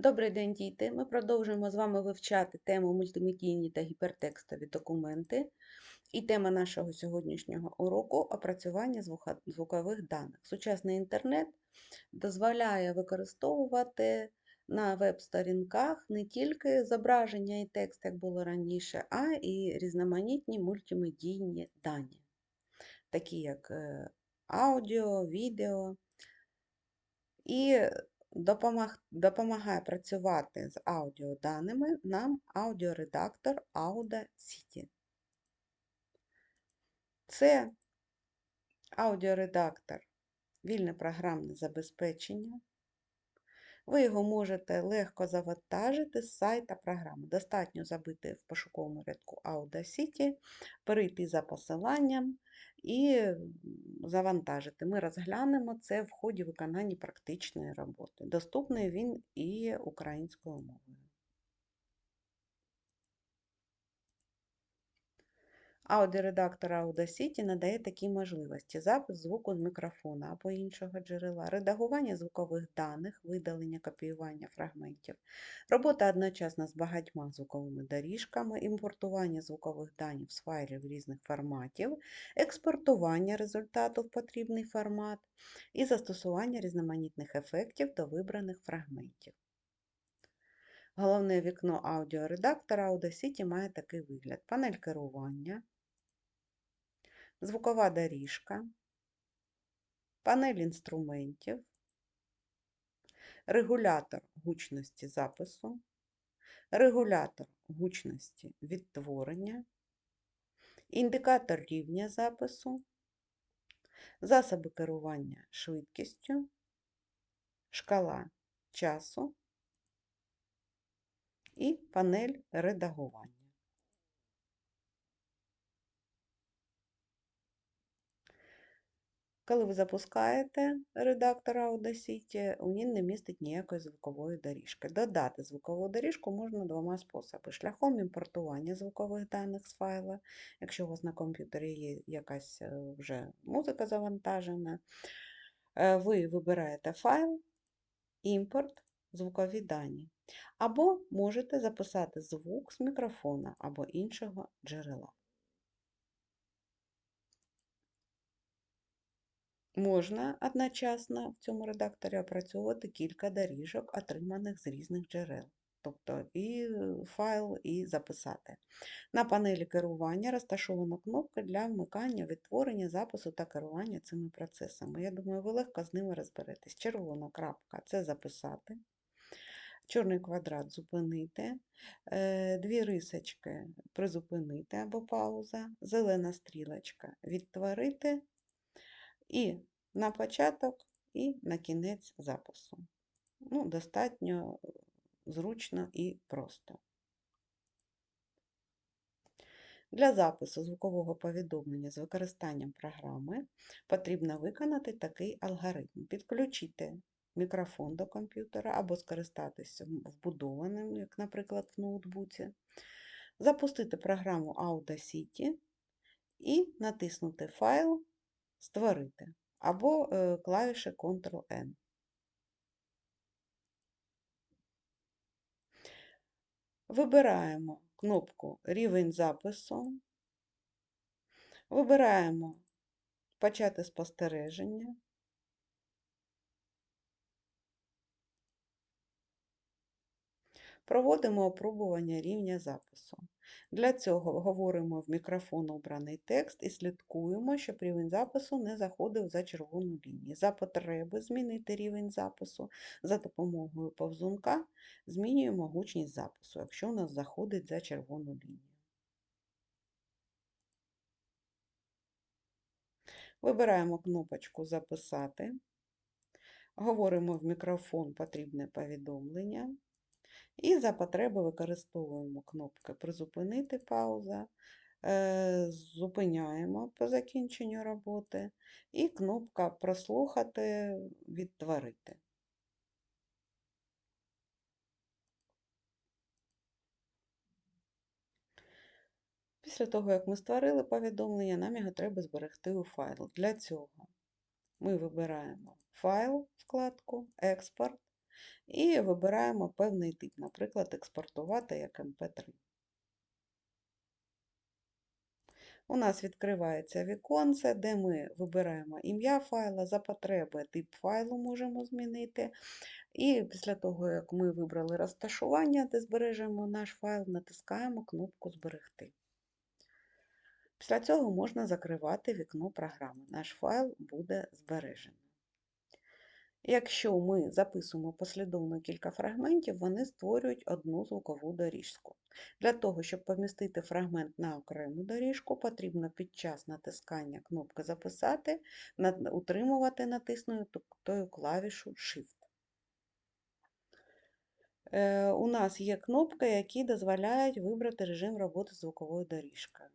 Добрий день, діти! Ми продовжуємо з вами вивчати тему мультимедійні та гіпертекстові документи. І тема нашого сьогоднішнього уроку опрацювання звукових даних. Сучасний інтернет дозволяє використовувати на веб-сторінках не тільки зображення і текст, як було раніше, а і різноманітні мультимедійні дані, такі як е, аудіо, відео. І допомагає працювати з аудіоданими нам аудіоредактор Audacity. Це аудіоредактор вільне програмне забезпечення. Ви його можете легко завантажити з сайта програми. Достатньо забити в пошуковому рядку Audacity, перейти за посиланням і завантажити. Ми розглянемо це в ході виконання практичної роботи. Доступний він і українською мовою. Аудіоредактор Audacity надає такі можливості: запис звуку з мікрофона або іншого джерела, редагування звукових даних, видалення копіювання фрагментів, робота одночасно з багатьма звуковими доріжками, імпортування звукових даних з файлів різних форматів, експортування результату в потрібний формат і застосування різноманітних ефектів до вибраних фрагментів. Головне вікно аудіоредактора Audacity має такий вигляд: панель керування, звукова доріжка, панель інструментів, регулятор гучності запису, регулятор гучності відтворення, індикатор рівня запису, засоби керування швидкістю, шкала часу і панель редагування. Коли ви запускаєте редактор Audacity, він не містить ніякої звукової доріжки. Додати звукову доріжку можна двома способами: шляхом імпортування звукових даних з файла, якщо у вас на комп'ютері є якась е, вже музика завантажена, е, ви вибираєте файл, імпорт, звукові дані. Або можете записати звук з мікрофона або іншого джерела. Можна одночасно в цьому редакторі опрацьовувати кілька доріжок, отриманих з різних джерел, тобто і файл, і записати. На панелі керування розташована кнопка для вмикання, відтворення, запису та керування цими процесами. Я думаю, ви легко з ними розберетесь. Червона крапка це записати. Чорний квадрат зупинити, е, дві рисочки призупинити або пауза, зелена стрілочка відтворити, і на початок, і на кінець запису. Ну, Достатньо зручно і просто. Для запису звукового повідомлення з використанням програми потрібно виконати такий алгоритм. Підключити мікрофон до комп'ютера або скористатися вбудованим, як, наприклад, в ноутбуці, запустити програму Audacity і натиснути Файл Створити або е, клавіші Ctrl-N. Вибираємо кнопку Рівень запису, вибираємо Почати спостереження. Проводимо опробування рівня запису. Для цього говоримо в мікрофон обраний текст і слідкуємо, щоб рівень запису не заходив за червону лінію. За потреби змінити рівень запису за допомогою повзунка змінюємо гучність запису, якщо у нас заходить за червону лінію. Вибираємо кнопочку Записати, говоримо в мікрофон потрібне повідомлення. І за потреби використовуємо кнопки Призупинити пауза, е, зупиняємо по закінченню роботи, і кнопка Прослухати, відтворити. Після того, як ми створили повідомлення, нам його треба зберегти у файл. Для цього ми вибираємо Файл, вкладку, Експорт і вибираємо певний тип, наприклад, експортувати як MP3. У нас відкривається віконце, де ми вибираємо ім'я файла, за потреби тип файлу можемо змінити. І після того, як ми вибрали розташування, де збережемо наш файл, натискаємо кнопку Зберегти. Після цього можна закривати вікно програми. Наш файл буде збережений. Якщо ми записуємо послідовно кілька фрагментів, вони створюють одну звукову доріжку. Для того, щоб помістити фрагмент на окрему доріжку, потрібно під час натискання кнопки Записати утримувати натиснутою клавішу Shift. Е, у нас є кнопки, які дозволяють вибрати режим роботи звуковою доріжкою.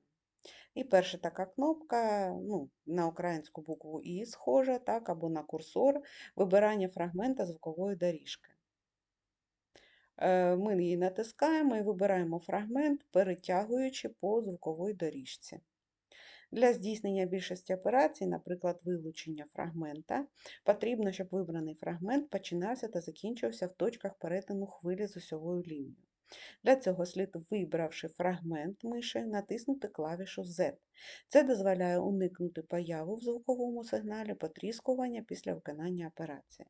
І перша така кнопка ну, на українську букву І схожа, так, або на курсор вибирання фрагмента звукової доріжки. Е, ми її натискаємо і вибираємо фрагмент, перетягуючи по звуковій доріжці. Для здійснення більшості операцій, наприклад, вилучення фрагмента, потрібно, щоб вибраний фрагмент починався та закінчувався в точках перетину хвилі з осьовою лінією. Для цього слід, вибравши фрагмент миші, натиснути клавішу Z. Це дозволяє уникнути появу в звуковому сигналі потріскування після виконання операції.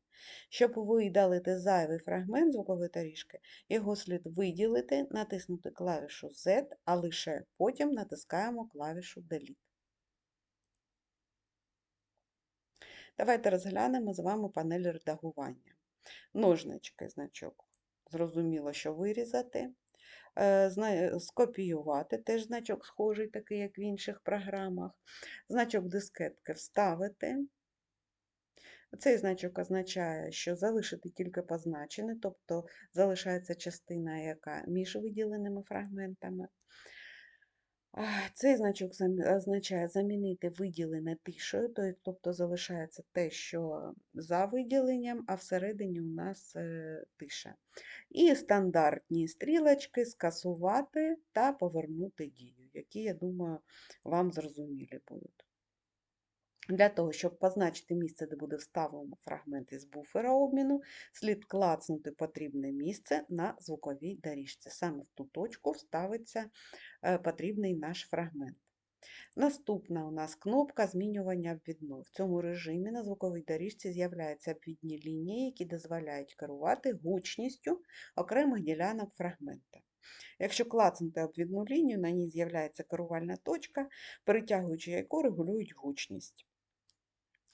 Щоб видалити зайвий фрагмент звукової доріжки, його слід виділити, натиснути клавішу Z, а лише потім натискаємо клавішу Delete. Давайте розглянемо з вами панель редагування. Ножнички, значок. Зрозуміло, що вирізати. Е, скопіювати, теж значок схожий, такий, як в інших програмах. Значок дискетки вставити. Цей значок означає, що залишити тільки позначене, тобто залишається частина, яка між виділеними фрагментами. Цей значок означає замінити виділене тишою, тобто залишається те, що за виділенням, а всередині у нас е, тиша. І стандартні стрілочки скасувати та повернути дію, які, я думаю, вам зрозумілі будуть. Для того, щоб позначити місце, де буде вставлено фрагмент із буфера обміну, слід клацнути потрібне місце на звуковій доріжці. Саме в ту точку вставиться е, потрібний наш фрагмент. Наступна у нас кнопка змінювання обвідної. В цьому режимі на звуковій доріжці з'являються обвідні лінії, які дозволяють керувати гучністю окремих ділянок фрагмента. Якщо клацнути обвідну лінію, на ній з'являється керувальна точка, перетягуючи яку регулюють гучність.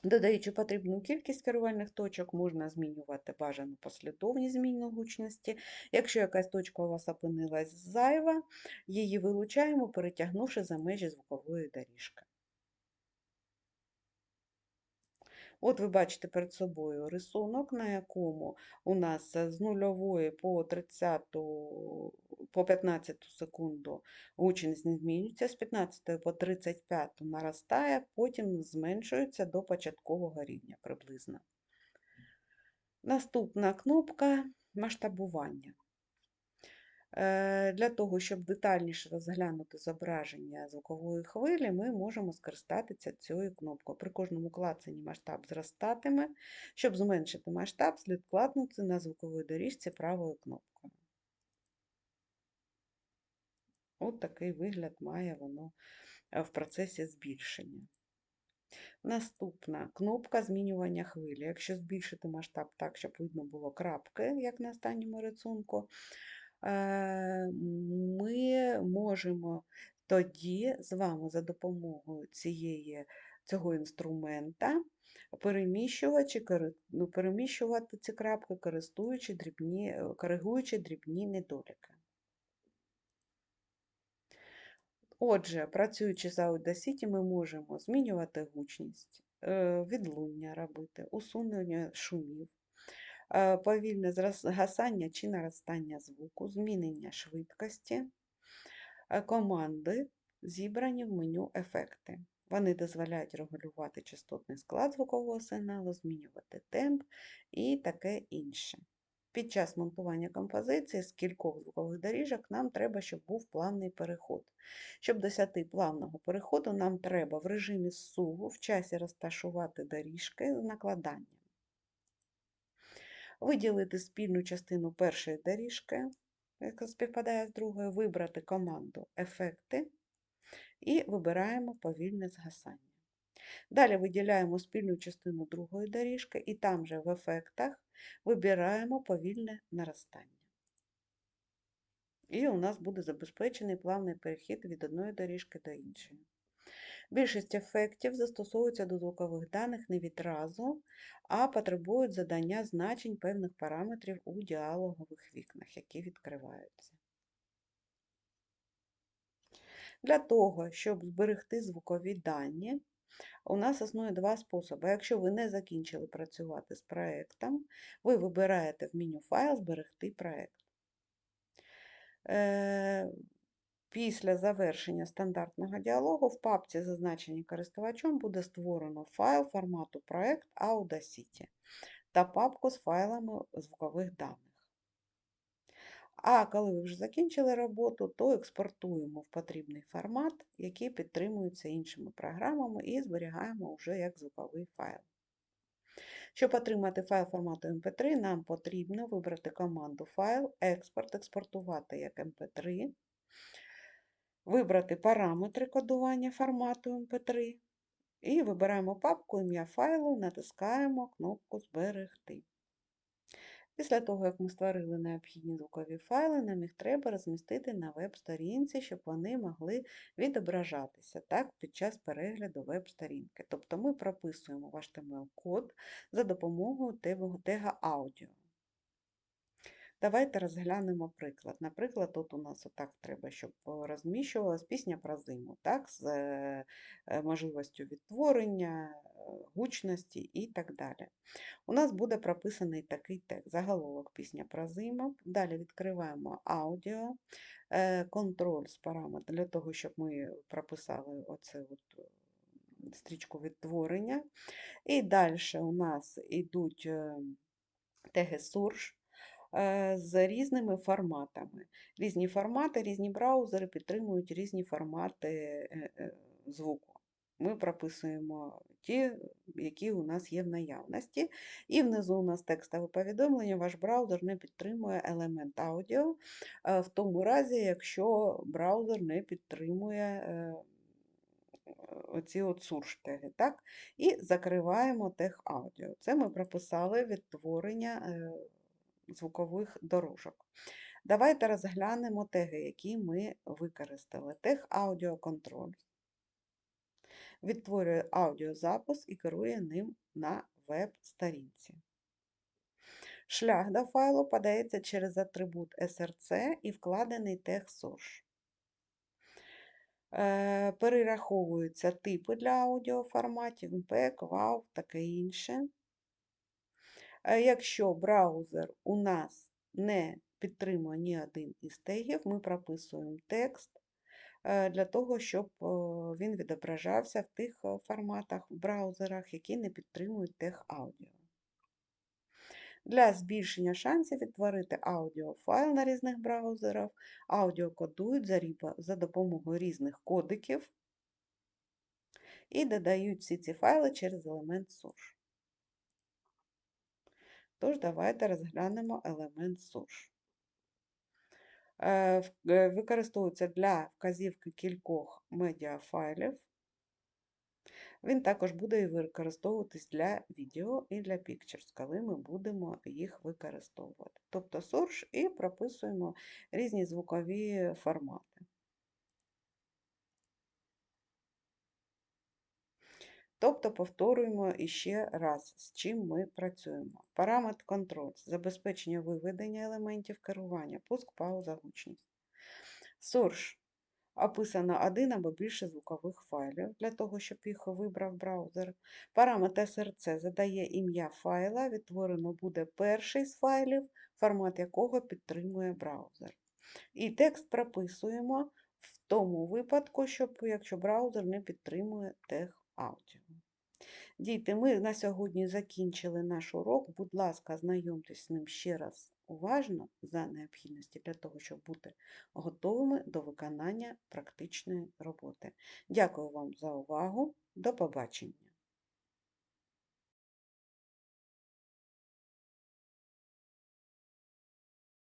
Додаючи потрібну кількість керувальних точок, можна змінювати бажану послідовність зміну гучності. Якщо якась точка у вас опинилась зайва, її вилучаємо, перетягнувши за межі звукової доріжки. От ви бачите перед собою рисунок, на якому у нас з нульової по 30 по 15 секунду не змінюється, з 15 по 35 наростає, потім зменшується до початкового рівня приблизно. Наступна кнопка масштабування. Е, для того, щоб детальніше розглянути зображення звукової хвилі, ми можемо скористатися цією кнопкою. При кожному клацанні масштаб зростатиме. Щоб зменшити масштаб, слід клацнути на звуковій доріжці правою кнопкою. От такий вигляд має воно е, в процесі збільшення. Наступна кнопка змінювання хвилі. Якщо збільшити масштаб так, щоб видно було крапки, як на останньому рисунку, ми можемо тоді з вами за допомогою цієї, цього інструмента переміщувати, ну, переміщувати ці крапки, користуючи дрібні, е, коригуючи дрібні недоліки. Отже, працюючи з Audacity, ми можемо змінювати гучність, е, відлуння робити, усунення шумів, Е, повільне згасання чи наростання звуку, змінення швидкості, е, команди, зібрані в меню ефекти. Вони дозволяють регулювати частотний склад звукового сигналу, змінювати темп і таке інше. Під час монтування композиції з кількох звукових доріжок нам треба, щоб був плавний переход. Щоб досягти плавного переходу, нам треба в режимі суву в часі розташувати доріжки з накладанням. Виділити спільну частину першої доріжки, яка співпадає з другою, вибрати команду Ефекти і вибираємо повільне згасання. Далі виділяємо спільну частину другої доріжки і там же в ефектах вибираємо повільне наростання. І у нас буде забезпечений плавний перехід від одної доріжки до іншої. Більшість ефектів застосовуються до звукових даних не відразу, а потребують задання значень певних параметрів у діалогових вікнах, які відкриваються. Для того, щоб зберегти звукові дані, у нас існує два способи. Якщо ви не закінчили працювати з проєктом, ви вибираєте в меню файл Зберегти проєкт. Після завершення стандартного діалогу в папці, зазначеній користувачом, буде створено файл формату проект Audacity та папку з файлами звукових даних. А коли ви вже закінчили роботу, то експортуємо в потрібний формат, який підтримується іншими програмами, і зберігаємо вже як звуковий файл. Щоб отримати файл формату MP3, нам потрібно вибрати команду файл, експорт, експортувати як MP3, вибрати параметри кодування формату MP3 і вибираємо папку ім'я файлу, натискаємо кнопку Зберегти. Після того, як ми створили необхідні звукові файли, нам їх треба розмістити на веб-сторінці, щоб вони могли відображатися так, під час перегляду веб-сторінки. Тобто ми прописуємо в HTML-код за допомогою тега аудіо. Давайте розглянемо приклад. Наприклад, тут у нас отак треба, щоб розміщувалась пісня про зиму, так, з е, можливістю відтворення, гучності і так далі. У нас буде прописаний такий текст. Заголовок пісня про зиму. Далі відкриваємо аудіо, е, контроль з параметрів для того, щоб ми прописали оце от стрічку відтворення. І далі у нас йдуть е, теги Сурж. Е, з різними форматами. Різні формати, різні браузери підтримують різні формати е, е, звуку. Ми прописуємо ті, які у нас є в наявності. І внизу у нас текстове повідомлення, ваш браузер не підтримує елемент аудіо, в тому разі, якщо браузер не підтримує оці от сурш-теги. так? І закриваємо тег аудіо. Це ми прописали відтворення звукових дорожок. Давайте розглянемо теги, які ми використали. Тег аудіоконтроль. Відтворює аудіозапис і керує ним на веб-сторінці. Шлях до файлу подається через атрибут SRC і вкладений тег source. Е, перераховуються типи для аудіоформатів, MPEG, WAV, таке інше. Якщо браузер у нас не підтримує ні один із тегів, ми прописуємо текст е, для того, щоб він відображався в тих е, форматах в браузерах, які не підтримують тег аудіо. Для збільшення шансів відтворити аудіофайл на різних браузерах, аудіо кодують за допомогою різних кодиків і додають всі ці файли через елемент Source. Тож, давайте розглянемо елемент суш. Е, е, використовується для вказівки кількох медіафайлів. Він також буде використовуватись для відео і для Pictures, коли ми будемо їх використовувати. Тобто source і прописуємо різні звукові формати. Тобто повторюємо іще раз, з чим ми працюємо. Параметр контроль, забезпечення виведення елементів керування, пуск, пауза, гучність. Source описано один або більше звукових файлів для того, щоб їх вибрав браузер. Параметр SRC задає ім'я файла, відтворено буде перший з файлів, формат якого підтримує браузер. І текст прописуємо в тому випадку, щоб, якщо браузер не підтримує тег аудіо. Діти, ми на сьогодні закінчили наш урок. Будь ласка, знайомтесь з ним ще раз уважно за необхідності для того, щоб бути готовими до виконання практичної роботи. Дякую вам за увагу. До побачення!